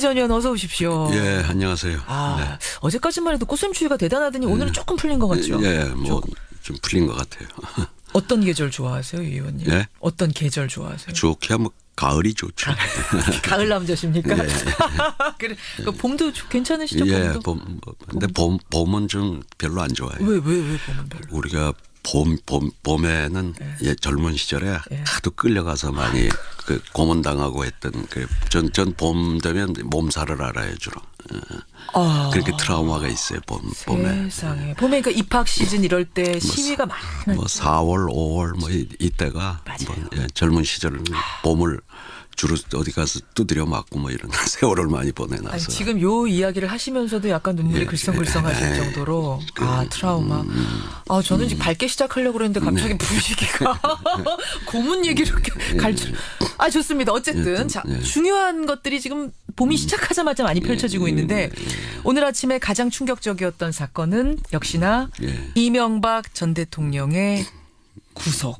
전 의원 어서 오십시오. 예, 안녕하세요. 아, 어제까지만 해도 꽃샘추위가 대단하더니 오늘은 조금 풀린 것 같죠? 예, 뭐 좀 풀린 것 같아요. 어떤 계절 좋아하세요, 이 의원님? 예? 어떤 계절 좋아하세요? 좋게 하면 가을이 좋죠. 가을 남자십니까? 예. 그래, 그 봄도 좋- 괜찮으시죠? 예, 봄도? 봄. 뭐, 근데 봄 봄은 좀 별로 안 좋아해요. 왜, 왜, 왜 봄은 별로? 우리가 봄, 봄, 봄에는 예, 젊은 시절에 예. 하도 끌려가서 많이 그 고문당하고 했던 그 전, 전 봄 되면 몸살을 알아요, 주로. 예. 아, 그렇게 트라우마가 있어요, 봄, 봄에. 세상에. 봄에 그러니까 입학 시즌 이럴 때 시위가 많은. 뭐 4월, 5월 뭐 이, 이때가 뭐, 예, 젊은 시절 봄을 주로 어디 가서 두드려 맞고 뭐 이런 세월을 많이 보내놔서 지금 요 이야기를 하시면서도 약간 눈물이 예, 글썽글썽하실 예, 정도로 그, 아 트라우마. 아 저는 지금 밝게 시작하려고 그랬는데 네. 갑자기 분위기가 고문 얘기로 이렇게 갈 줄. 아 좋습니다. 어쨌든 예, 자 예. 중요한 것들이 지금 봄이 시작하자마자 많이 펼쳐지고 있는데 오늘 아침에 가장 충격적이었던 사건은 역시나 예. 이명박 전 대통령의 구속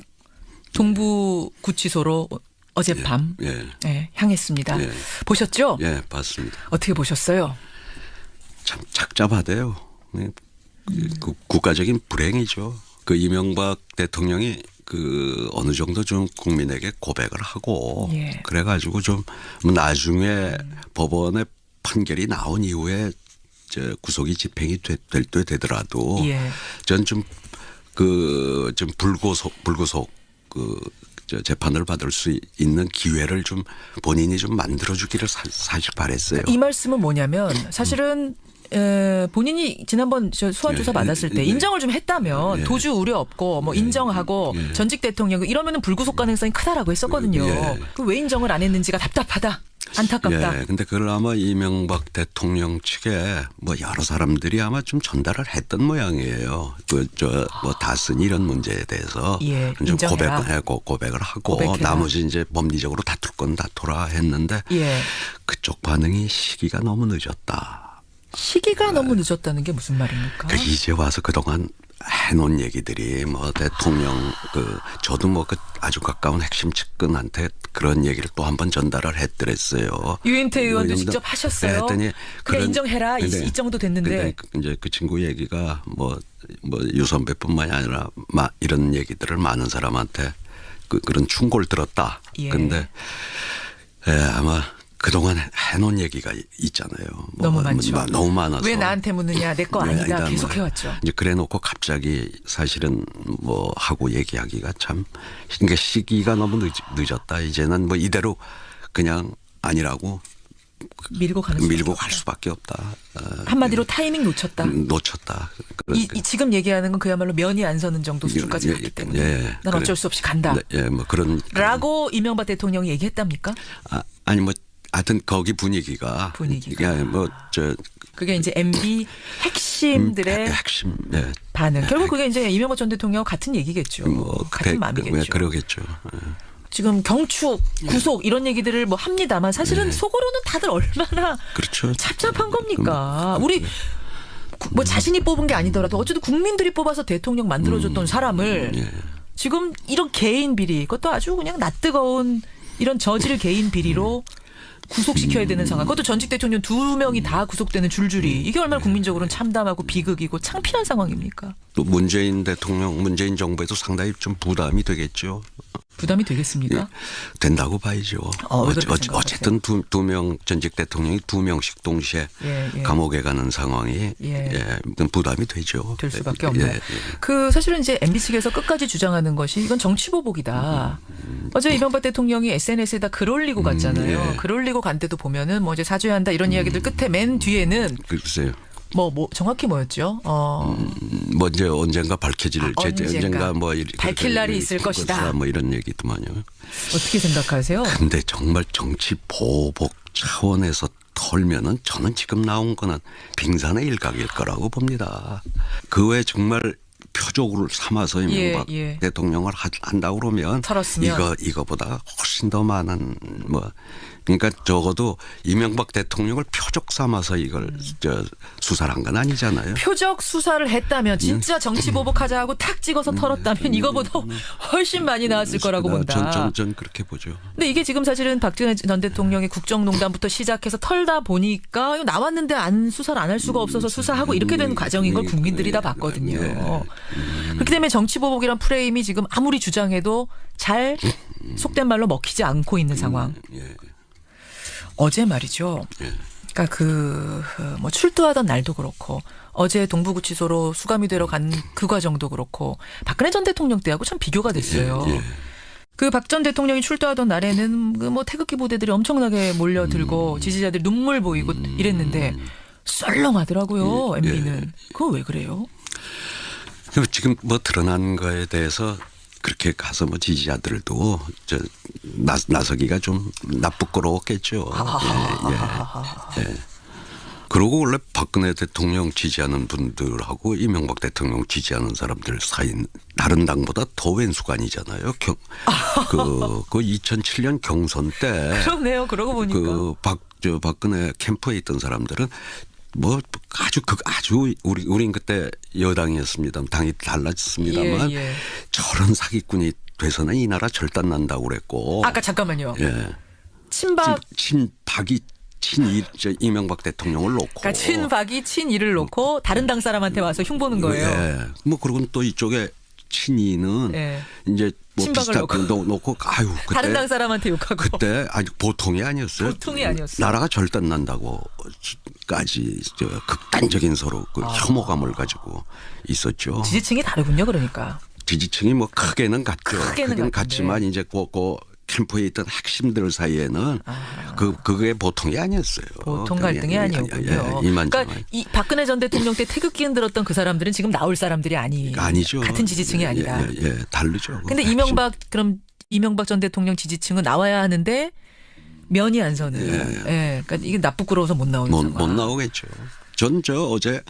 동부 구치소로 어젯밤 예, 네, 향했습니다. 예. 보셨죠? 예, 봤습니다. 어떻게 보셨어요? 참 착잡하대요. 네, 그 국가적인 불행이죠. 그 이명박 대통령이 그 어느 정도 좀 국민에게 고백을 하고 예. 그래가지고 좀뭐 나중에 법원의 판결이 나온 이후에 저 구속이 집행이 되, 될때 되더라도 예. 전좀 그 좀 불구속 불구속 그저 재판을 받을 수 있는 기회를 좀 본인이 좀 만들어 주기를 사, 사실 바랬어요. 이 말씀은 뭐냐면 사실은 에, 본인이 지난번 저 수환 조사 예, 받았을 때 예, 인정을 좀 했다면 예. 도주 우려 없고 뭐 인정하고 예. 전직 대통령 이러면은 불구속 가능성이 크다라고 했었거든요. 예. 그왜 인정을 안 했는지가 답답하다. 안타깝다. 예, 근데 그걸 아마 이명박 대통령 측에 뭐 여러 사람들이 아마 좀 전달을 했던 모양이에요. 그 저 뭐 다스니 이런 문제에 대해서 예, 좀 인정해라. 고백을 하고 고백을 하고 고백해라. 나머지 이제 법리적으로 다툴 건 다투라 했는데 예. 그쪽 반응이 시기가 너무 늦었다. 시기가 너무 늦었다는 게 무슨 말입니까? 그 이제 와서 그동안 해놓은 얘기들이 뭐 대통령 그 저도 뭐 그 아주 가까운 핵심 측근한테 그런 얘기를 또 한 번 전달을 했더랬어요. 유인태 의원도 뭐 직접 하셨어요. 했더니 그냥 인정해라. 이- 근데- 이 정도 됐는데. 그 이제 그 친구 얘기가 뭐뭐 유선배뿐만이 아니라 마, 이런 얘기들을 많은 사람한테 그 그런 충고를 들었다. 예. 근데 예, 아마 그동안 해놓은 얘기가 있잖아요. 뭐 너무 많죠. 마- 너무 많아서 왜 나한테 묻느냐? 내거 네, 아니다. 계속 뭐. 해왔죠. 이제 그래놓고 갑자기 사실은 뭐 하고 얘기하기가 참 그러니까 시기가 너무 늦, 늦었다. 이제는 뭐 이대로 그냥 아니라고 밀고 가는 밀고. 갈 수밖에 없다. 어, 한마디로 타이밍 놓쳤다. 놓쳤다. 이, 그러니까 이 지금 얘기하는 건 그야말로 면이 안 서는 정도 수준까지 예, 갔기 예, 때문에 예, 난 그래. 어쩔 수 없이 간다. 네, 예, 뭐 그런 라고 이명박 대통령이 얘기했답니까? 아, 아니 뭐 하여튼 거기 분위기가 분위기가. 뭐저 그게 이제 MB 핵심들의 핵심 예. 반응. 결국 그게 이제 이명박 전 대통령 같은 얘기겠죠. 뭐 같은 그래, 마음이겠죠. 예, 그러겠죠. 예. 지금 경축, 구속 이런 얘기들을 뭐 합니다만 사실은 속으로는 다들 얼마나 그렇죠. 답답한 겁니까? 우리 구- 뭐 자신이 뽑은 게 아니더라도 어쨌든 국민들이 뽑아서 대통령 만들어줬던 사람을 예. 지금 이런 개인 비리 그것도 아주 그냥 낯뜨거운 이런 저질 개인 비리로 구속시켜야 되는 상황. 그것도 전직 대통령 두 명이 다 구속되는 줄줄이. 이게 얼마나 국민적으로는 참담하고 비극이고 창피한 상황입니까? 또 문재인 대통령, 문재인 정부에도 상당히 좀 부담이 되겠죠. 부담이 되겠습니까? 된다고 봐야죠. 어, 생각하세요? 어쨌든 두, 두 명, 전직 대통령이 두 명씩 동시에 예, 예. 감옥에 가는 상황이 예. 예, 부담이 되죠. 될 수밖에 예, 없네요. 예. 그 사실은 이제 MB 측에서 끝까지 주장하는 것이 이건 정치 보복이다. 어제 이명박 대통령이 SNS에다 글 올리고 갔잖아요. 음, 예. 글 올리고 간 데도 보면은 뭐 이제 사죄해야 한다 이런 이야기들 끝에 맨 뒤에는 글쎄요. 뭐 뭐 정확히 뭐였죠? 어. 뭐 이제 언젠가 밝혀질 아, 제- 언젠가 언젠가 뭐 이- 밝힐 그- 날이 그- 있을 것이다. 뭐 이런 얘기더만요. 어떻게 생각하세요? 근데 정말 정치 보복 차원에서 털면은 저는 지금 나온 거는 빙산의 일각일 거라고 봅니다. 그 외에 정말 후족을 삼아서 이명박 예, 예. 대통령을 하- 한다고 그러면 털었으면. 이거 이거보다 훨씬 더 많은 뭐 그러니까 적어도 이명박 대통령을 표적 삼아서 이걸 음. 저 수사를 한 건 아니잖아요. 표적 수사를 했다면 진짜 정치 보복하자 하고 탁 찍어서 털었다면 이거보다 훨씬 많이 나왔을 거라고 본다. 전, 전, 전 그렇게 보죠. 근데 이게 지금 사실은 박정희 전 대통령의 국정농단부터 시작해서 털다 보니까 나왔는데 안 수사를 안 할 수가 없어서 수사하고 이렇게 되는 과정인 걸 국민들이 다 봤거든요. 그렇기 때문에 정치 보복이란 프레임이 지금 아무리 주장해도 잘 속된 말로 먹히지 않고 있는 상황. 예. 어제 말이죠. 그러니까 그 뭐 출두하던 날도 그렇고 어제 동부구치소로 수감이 되러 간 그 과정도 그렇고 박근혜 전 대통령 때하고 참 비교가 됐어요. 예. 그박 전 대통령이 출두하던 날에는 그 뭐 태극기 부대들이 엄청나게 몰려들고 지지자들이 눈물 보이고 이랬는데 썰렁하더라고요. 예, MB는 그거 왜 그래요? 지금 뭐 드러난 거에 대해서 그렇게 가서 뭐 지지자들도 저 나, 나서기가 좀 나쁘거로웠겠죠. 예, 예, 예. 그리고 원래 박근혜 대통령 지지하는 분들하고 이명박 대통령 지지하는 사람들 사이 다른 당보다 더 왼수관이잖아요. 경, 그, 그 2007년 경선 때 그러네요. 그러고 보니까. 그 박 저 박근혜 캠프에 있던 사람들은 뭐 아주 극 아주 우리 우린 그때 여당이었습니다. 당이 달라졌습니다만 예, 예. 저런 사기꾼이 돼서는 이 나라 절단 난다고 그랬고 아까 잠깐만요. 예. 친박 친 박이 친이 저 이명박 대통령을 놓고 그러니까 친박이 친이를 놓고 다른 당 사람한테 와서 흉보는 거예요. 예. 뭐 그리고 또 이쪽에 친이는 예. 이제 뭐 친박을 비슷하게 놓고. 놓고 아유 그때 다른 당 사람한테 욕하고. 그때 아니 보통이 아니었어요. 보통이 아니었어요. 나라가 절단 난다고까지 저 극단적인 서로 그 혐오감을 가지고 있었죠. 아. 지지층이 다르군요. 그러니까. 지지층이 뭐 크게는 같죠. 크게는 크게는. 같지만 이제 그, 그 캠프에 있던 핵심들 사이에는 그 그게 보통이 아니었어요. 보통 갈등이 아니- 아니- 아니었군요. 예, 이만저만. 그러니까 이 박근혜 전 대통령 때 태극기 흔들었던 그 사람들은 지금 나올 사람들이 아니 아니죠. 같은 지지층이 예, 아니다. 예, 예, 다르죠. 근데 핵심. 이명박 그럼 이명박 전 대통령 지지층은 나와야 하는데 면이 안 서는. 예. 그러니까 이게 나쁘고러워서 못 나오는 못. 못 나오겠죠. 전 저 어제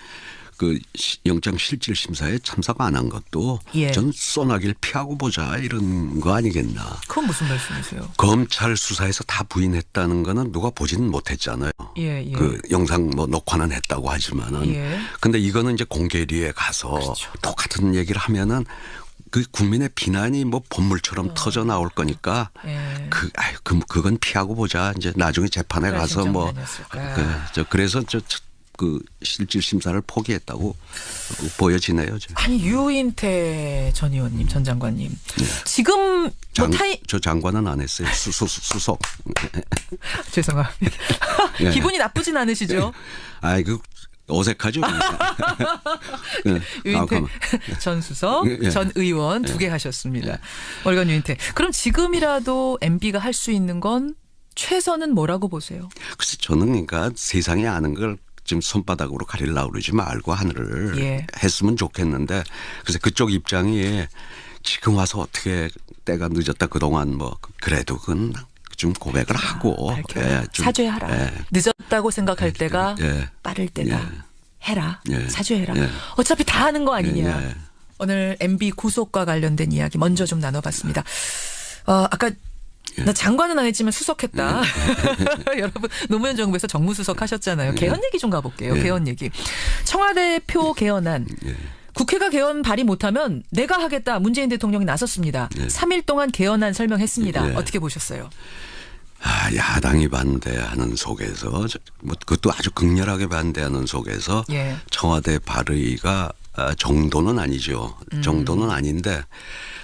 그 시- 영장 실질 심사에 참석 안한 것도 예. 전 쏘나기를 피하고 보자 이런 거 아니겠나. 그건 무슨 말씀이세요? 검찰 수사에서 다 부인했다는 거는 누가 보지는 못했잖아요. 예, 예. 그 영상 뭐 녹화는 했다고 하지만은 예. 근데 이거는 이제 공개리에 가서 그렇죠. 똑같은 얘기를 하면은 그 국민의 비난이 뭐 본물처럼 터져 나올 거니까 어. 예. 그 아유 그 그건 피하고 보자 이제 나중에 재판에 가서 뭐 그. 저 그래서 저 그 실질 심사를 포기했다고 보여지네요. 저. 아니 유인태 전 의원님, 전 장관님. 지금 뭐 네. 장, 타이 저 장관은 안 했어요. 수, 수, 수석. 죄송합니다. 예. 기분이 나쁘진 않으시죠? 아이 그 어색하죠. 예. 아, 유인태 가만. 전 수석, 예. 전 의원 두 개 하셨습니다. 월간 유인태. 그럼 지금이라도 MB가 할 수 있는 건 최선은 뭐라고 보세요? 글쎄 저는 그러니까 세상에 아는 걸 지금 손바닥으로 가리려고 그러지 말고 하늘을 예. 했으면 좋겠는데 그래서 그쪽 입장이 지금 와서 어떻게 때가 늦었다 그동안 뭐 그래도 그건 좀 고백을 하고 밝혀라. 예, 좀, 사죄하라. 예. 늦었다고 생각할 때가 예. 빠를 때다. 예. 해라. 예. 사죄해라. 예. 어차피 다 하는 거 아니냐. 예, 예. 오늘 MB 구속과 관련된 이야기 먼저 좀 나눠봤습니다. 어, 아까 예. 나 장관은 안 했지만 수석했다. 여러분 노무현 정부에서 정무수석 하셨잖아요. 개헌 얘기 좀 가볼게요. 예. 개헌 얘기. 청와대 표 개헌안. 예. 국회가 개헌 발의 못하면 내가 하겠다. 문재인 대통령이 나섰습니다. 예. 3일 동안 개헌안 설명했습니다. 예. 어떻게 보셨어요? 아, 야당이 반대하는 속에서 저- 뭐 그것도 아주 극렬하게 반대하는 속에서 예. 청와대 발의가 아, 정도는 아니죠. 음. 정도는 아닌데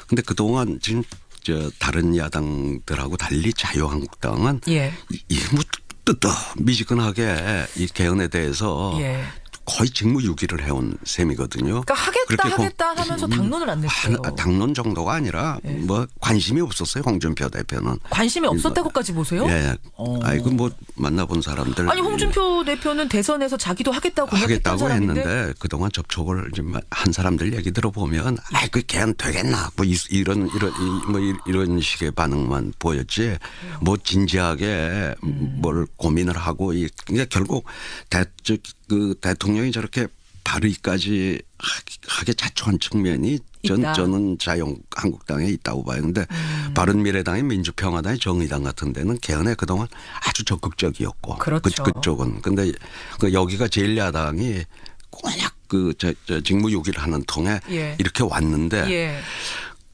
근데 그동안 지금 저 다른 야당들하고 달리 자유한국당은 예. 이뭐 뜨떠 미지근하게 이 개헌에 대해서 예. 거의 직무유기를 해온 셈이거든요. 그러니까 하겠다 하겠다 하면서 당론을 안 냈어요. 한- 당론 정도가 아니라 예. 뭐 관심이 없었어요. 홍준표 대표는. 관심이 없었다고까지 보세요? 예. 어. 아이고 뭐 만나본 사람들 아니 홍준표 대표는 대선에서 자기도 하겠다고 하겠다고 했는데 그동안 접촉을 좀한 사람들 얘기 들어보면 아이 그 걔는 되겠나 뭐 이- 이런 이런 이- 뭐 이- 이런 식의 반응만 보였지 뭐 진지하게 뭘 고민을 하고 이 그러니까 결국 대, 저, 그 대통령이 저렇게 발의까지 하- 하게 자초한 측면이 전, 있다. 저는 자유한국당에 있다고 봐요. 근데 음. 바른미래당의 민주평화당의 정의당 같은 데는 개헌에 그동안 아주 적극적이었고 그렇죠. 그, 쪽은 근데 그 여기가 제1야당이 꼬낙 그 저, 저 직무유기를 하는 통에 예. 이렇게 왔는데 예.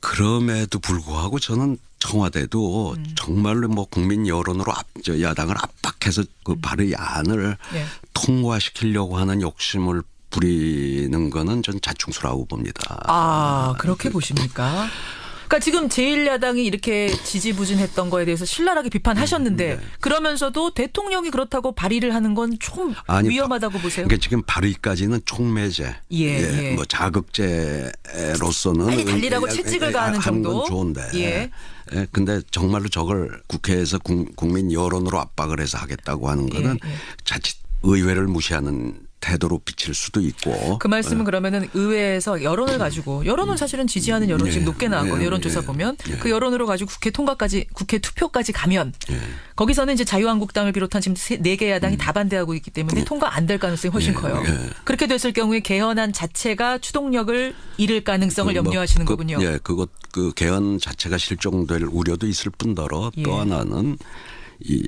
그럼에도 불구하고 저는 청와대도 음. 정말로 뭐 국민 여론으로 앞, 저 야당을 압박해서 그 발의안을 예. 통과시키려고 하는 욕심을 부리는 거는 전 자충수라고 봅니다. 아, 그렇게 보십니까? 그러니까 지금 제1야당이 이렇게 지지부진했던 거에 대해서 신랄하게 비판하셨는데 그러면서도 대통령이 그렇다고 발의를 하는 건 좀 위험하다고 보세요. 그러니까 지금 발의까지는 총매제, 예, 예. 뭐 자극제로서는 빨리 달리라고 채찍을 가하는 하는 건 정도? 좋은데, 예. 예, 근데 정말로 저걸 국회에서 국, 국민 여론으로 압박을 해서 하겠다고 하는 거는 예, 예. 자칫 의회를 무시하는 태도로 비칠 수도 있고. 그 말씀은 그러면은 의회에서 여론을 가지고 여론은 사실은 지지하는 여론이 지금 예, 높게 나왔거든요. 예, 여론조사 예, 보면 예. 그 여론으로 가지고 국회 통과까지 국회 투표까지 가면 예. 거기서는 이제 자유한국당을 비롯한 지금 네개 야당이 다 반대하고 있기 때문에 통과 안 될 가능성이 훨씬 예, 커요. 예. 그렇게 됐을 경우에 개헌안 자체가 추동력을 잃을 가능성을 그 뭐, 염려하시는 그, 거군요. 예, 그것 그 개헌 자체가 실종될 우려도 있을 뿐더러 예. 또 하나는 이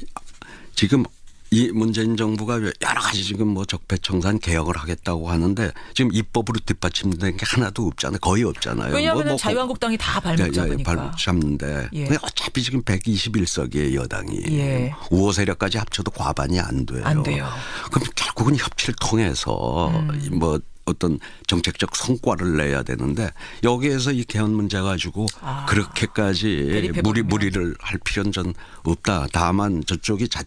지금 이 문재인 정부가 여러 가지 지금 뭐 적폐청산 개혁을 하겠다고 하는데 지금 입법으로 뒷받침된 게 하나도 없잖아요. 거의 없잖아요. 왜냐하면 뭐, 뭐 자유한국당이 다 발목 예, 예, 잡으니까. 발목 잡는데 예. 어차피 지금 121석의 여당이 예. 우호 세력까지 합쳐도 과반이 안 돼요. 안 돼요. 그럼 결국은 협치를 통해서 음. 이뭐 어떤 정책적 성과를 내야 되는데 여기에서 이 개헌 문제 가지고 아. 그렇게까지. 무리 무리를 할 필요는 전 없다. 다만 저쪽이 자,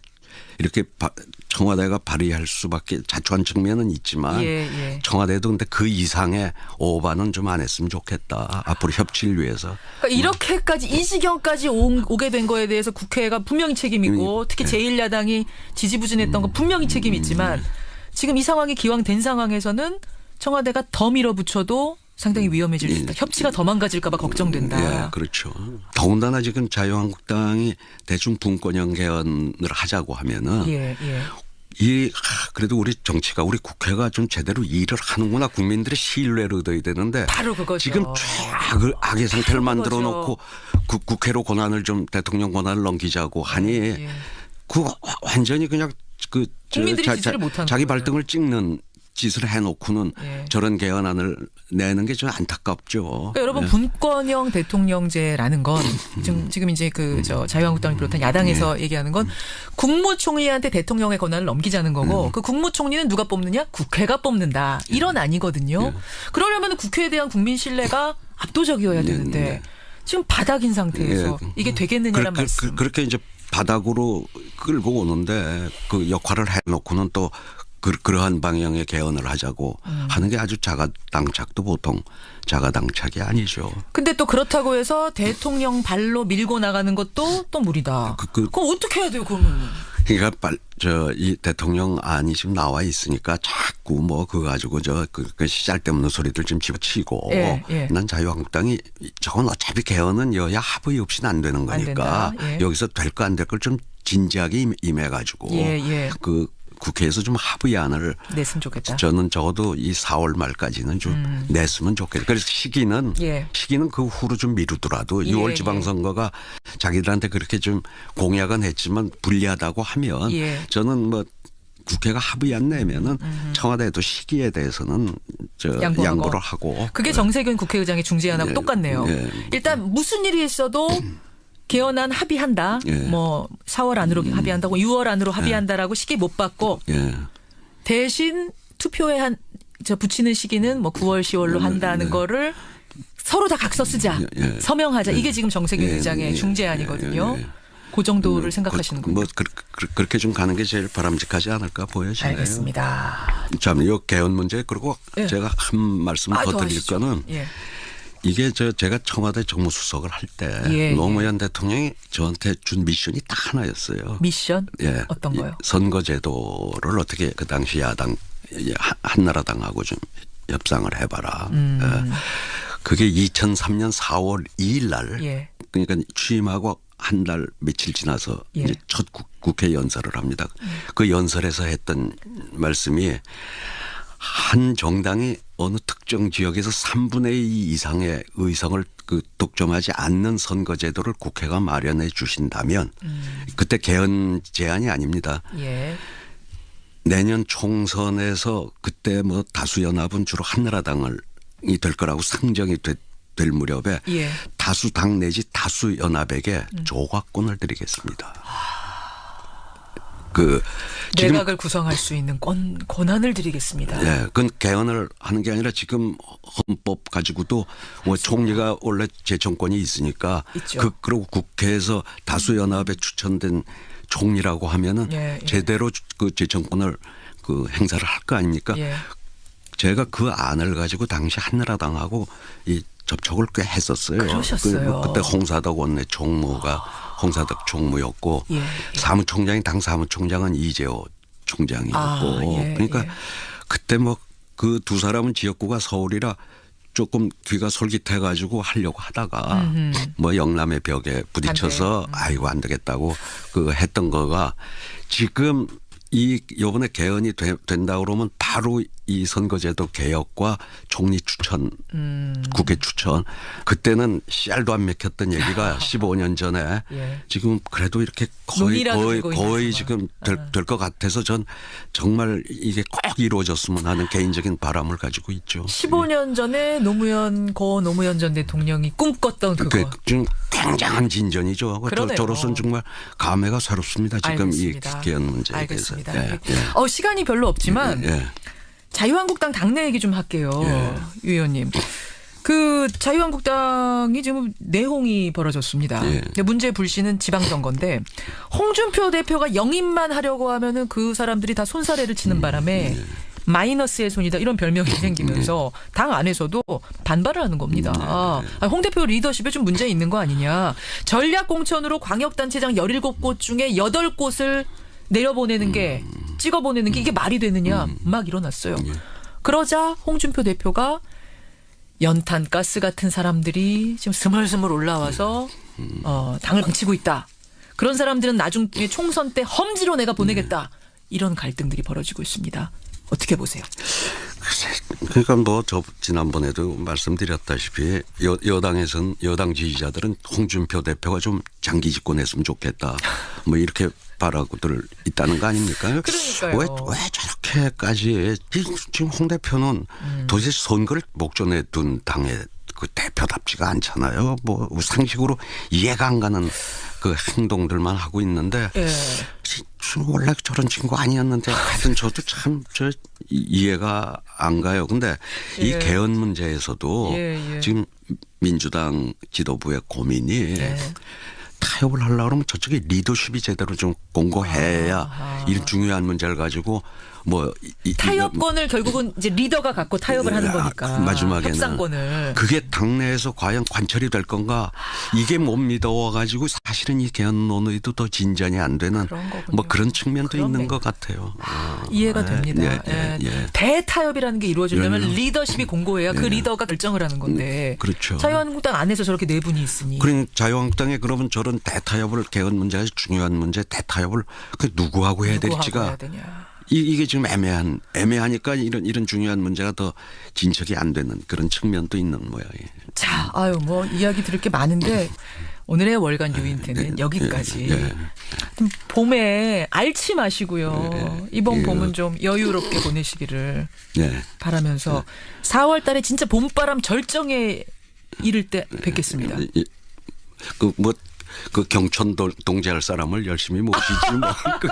이렇게 바, 청와대가 발의할 수밖에 자초한 측면은 있지만 예, 예. 청와대도 근데 그 이상의 오바는 좀 안 했으면 좋겠다. 앞으로 협치를 위해서. 그러니까 이렇게까지 이 지경까지 오, 오게 된 거에 대해서 국회가 분명히 책임이고 특히 제1야당이 지지부진했던 거 분명히 책임이 있지만 지금 이 상황이 기왕된 상황에서는 청와대가 더 밀어붙여도 상당히 위험해질 수 있다. 협치가 더 망가질까 봐 걱정된다. 예, 그렇죠. 더군다나 지금 자유한국당이 대중 분권형 개헌을 하자고 하면은 예, 예. 이 하, 그래도 우리 정치가 우리 국회가 좀 제대로 일을 하는구나 국민들의 신뢰를 얻어야 되는데 바로 그거죠. 지금 최악의 악의 상태를 만들어 그거죠. 놓고 국- 국회로 권한을 좀 대통령 권한을 넘기자고 하니 예. 그 완전히 그냥 그 저- 국민들이 자- 지지를 자- 못하는 자기. 발등을 찍는 짓을 해놓고는 예. 저런 개헌안을 내는 게 좀 안타깝죠. 그러니까 여러분 예. 분권형 대통령제라는 건 지금 지금 이제 그 저 자유한국당을 비롯한 야당에서 네. 얘기하는 건 국무총리한테 대통령의 권한을 넘기자는 거고 음. 그 국무총리는 누가 뽑느냐 국회가 뽑는다 네. 이런 아니거든요. 그러려면 국회에 대한 국민 신뢰가 압도적이어야 되는데 네. 지금 바닥인 상태에서 예. 이게 되겠느냐는 그, 말씀. 렇게 이제 바닥으로 끌고 오는데 그 역할을 해놓고는 또 그, 그러한 방향의 개헌을 하자고 음. 하는 게 아주 자가당착도 보통 자가당착이 아니죠. 근데 또 그렇다고 해서 대통령 발로 밀고 나가는 것도 또 무리다. 그- 그- 그럼 어떻게 해야 돼요, 그러면? 그러니까 빨, 저, 이 대통령 안이 지금 나와 있으니까 자꾸 뭐 그거 가지고 저, 그, 그 시잘데없는 소리들 좀 집어치고. 예, 예. 난 자유한국당이 저건 어차피 개헌은 여야 합의 없이는 안 되는 거니까 된다. 예. 여기서 될 거 안 될 걸 좀 진지하게 임- 임해가지고. 예, 예. 그 국회에서 좀 합의안을 냈으면 좋겠다. 저는 적어도 이 4월 말까지는 좀 냈으면 좋겠어요. 그래서 시기는 음. 예. 시기는 그 후로 좀 미루더라도 예, 6월 예. 지방선거가 자기들한테 그렇게 좀 공약은 했지만 불리하다고 하면 예. 저는 뭐 국회가 합의 안 내면은 청와대도 시기에 대해서는 저 양보하고. 양보를 하고 그게 정세균 국회의장의 중재안하고 예, 똑같네요. 예. 일단 무슨 일이 있어도 개헌안 합의한다. 예. 뭐 4월 안으로 합의한다고 6월 안으로 합의한다라고 시기 못 받고 예. 대신 투표에 한 저 붙이는 시기는 뭐 9월 10월로 한다는 거를 서로 다 각서 쓰자. 예, 예. 서명하자. 이게 지금 정세균 예, 의장의 예, 중재안이거든요. 예, 예, 예. 그 정도를 그- 생각하시는 군요. 뭐 그, 그, 그렇게 좀 가는 게 제일 바람직하지 않을까 보여지네요. 알겠습니다. 참, 이 개헌 문제 그리고 예. 제가 한 말씀 아, 더더 드릴. 거는 예. 이게 저 제가 청와대 정무수석을 할때 예, 노무현 대통령이 저한테 준 미션이 딱 하나였어요. 미션 예. 어떤 이 거요? 선거제도를 어떻게 그 당시 야당 한- 한나라당하고 좀 협상을 해봐라. 음. 예. 그게 2003년 4월 2일 날 예. 그러니까 취임하고 한 달 며칠 지나서 예. 이제 첫 국, 국회 연설을 합니다. 그 연설에서 했던 말씀이 한 정당이 어느 특정 지역에서 3분의 2 이상의 의석을 그 독점하지 않는 선거 제도를 국회가 마련해 주신다면 그때 개헌 제한이 아닙니다. 예. 내년 총선에서 그때 뭐 다수 연합은 주로 한나라당을 이될 거라고 상정이 되- 될 무렵에 예. 다수 당 내지 다수 연합에게 조각권을 드리겠습니다. 그 내각을 구성할 수 있는 권, 권한을 드리겠습니다. 예, 그건 개헌을 하는 게 아니라 지금 헌법 가지고도 뭐 총리가 원래 재청권이 있으니까 있죠. 그 그리고 국회에서 다수 연합에 추천된 총리라고 하면은 예, 예. 제대로 그 재청권을 그 행사를 할 거 아닙니까? 예. 제가 그 안을 가지고 당시 한나라당하고 이 접촉을 꽤 했었어요. 그러셨어요. 그, 뭐 그때 홍사덕 원내 총무가 홍사덕 총무였고 예, 예. 사무총장이 당 사무총장은 이재호 총장이었고 아, 예, 그러니까 예. 그때 뭐 그 두 사람은 지역구가 서울이라 조금 귀가 솔깃해 가지고 하려고 하다가 뭐 영남의 벽에 부딪혀서 음. 아이고 안 되겠다고 그 했던 거가 지금 이 요번에 개헌이 되, 된다 그러면 바로 이 선거제도 개혁과 총리 추천 음. 국회 추천 그때는 씨알도 안 맥혔던 얘기가 15년 전에 예. 지금 그래도 이렇게 거의 거의 거의. 지금 될 것 같아서 전 정말 이게 꼭 이루어졌으면 하는 개인적인 바람을 가지고 있죠. 15년 전에 노무현 고 노무현 전 대통령이 꿈꿨던 그 그거. 지금 굉장한 진전이죠. 저, 그러네요. 저로서는 정말 감회가 새롭습니다. 지금 알겠습니다. 이 개헌 문제에 알겠습니다. 대해서. 예, 예. 어, 시간이 별로 없지만 예. 자유한국당 당내 얘기 좀 할게요. 예. 유 의원님. 그 자유한국당이 지금 내홍이 벌어졌습니다. 예. 근데 문제 불씨는 지방선거인데 홍준표 대표가 영입만 하려고 하면은 그 사람들이 다 손사래를 치는 음, 바람에 예. 마이너스의 손이다 이런 별명이 생기면서 당 안에서도 반발을 하는 겁니다. 아, 홍 대표 리더십에 좀 문제 있는 거 아니냐. 전략 공천으로 광역단체장 17곳 중에 8곳을 내려보내는 게 찍어 보내는 게 이게 말이 되느냐 막 일어났어요. 그러자 홍준표 대표가 연탄 가스 같은 사람들이 지금 스멀스멀 올라와서 어, 당을 망치고 있다. 그런 사람들은 나중에 총선 때 험지로 내가 보내겠다. 이런 갈등들이 벌어지고 있습니다. 어떻게 보세요? 그러니까 뭐 저 지난번에도 말씀드렸다시피 여, 여당에선 여당 지지자들은 홍준표 대표가 좀 장기 집권했으면 좋겠다. 뭐 이렇게 바라고들 있다는 거 아닙니까? 그러니까요. 왜, 왜 저렇게까지 이- 지금 홍 대표는 음. 도대체 선거를 목전에 둔 당의 그 대표답지가 않잖아요. 뭐 상식으로 이해가 안 가는 그 행동들만 하고 있는데 예. 지- 원래 저런 친구 아니었는데 하여튼 저도 참 저 이해가 안 가요. 근데 이 예. 개헌 문제에서도 예, 예. 지금 민주당 지도부의 고민이 네. 타협을 하려고 그러면 저쪽에 리더십이 제대로 좀 공고해야 아하. 이런 중요한 문제를 가지고 뭐 이- 이- 타협권을 결국은 이제 리더가 갖고 타협을 하는 아, 거니까. 마지막에는 협상권을. 그게 당내에서 과연 관철이 될 건가 이게 못 믿어와 가지고 사실은 이 개헌 논의도 더 진전이 안 되는 그런. 뭐 그런 측면도 그러네. 있는 것 같아요. 어, 이해가 예, 됩니다. 예, 예, 예. 예. 대타협이라는 게 이루어지려면 예. 리더십이 공고해야 그 예. 리더가 결정을 하는 건데. 그렇죠. 자유한국당 안에서 저렇게 내분이 있으니. 그러니 자유한국당에 그러면 저런 대타협을 개헌 문제가 중요한 문제 대타협을 그 누구하고 해야 누구하고 될지가 해야. 이, 이게 지금 애매한 애매하니까 이런 이런 중요한 문제가 더 진척이 안 되는 그런 측면도 있는 모양이에요. 자, 아유 뭐 이야기 들을 게 많은데 오늘의 월간 유인태는 여기까지. 예, 예. 좀 봄에 앓지 마시고요. 이번 예. 봄은 좀 여유롭게 보내시기를 네. 바라면서 4월 달에 진짜 봄바람 절정에 이를 때 뵙겠습니다. 그뭐 그 경천 도- 동재할 사람을 열심히 모시지 뭐 그,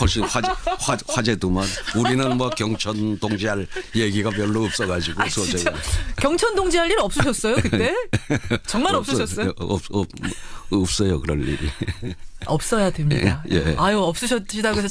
훨씬 화제 화, 화제 도만 우리는 뭐 경천 동재할 얘기가 별로 없어가지고 아, 소재가 경천 동지 할일 없으셨어요 그때? 정말 없으셨어요? 없, 없, 없어요 그럴 일이 없어야 됩니다. 예, 예. 아유 없으셨다고 해서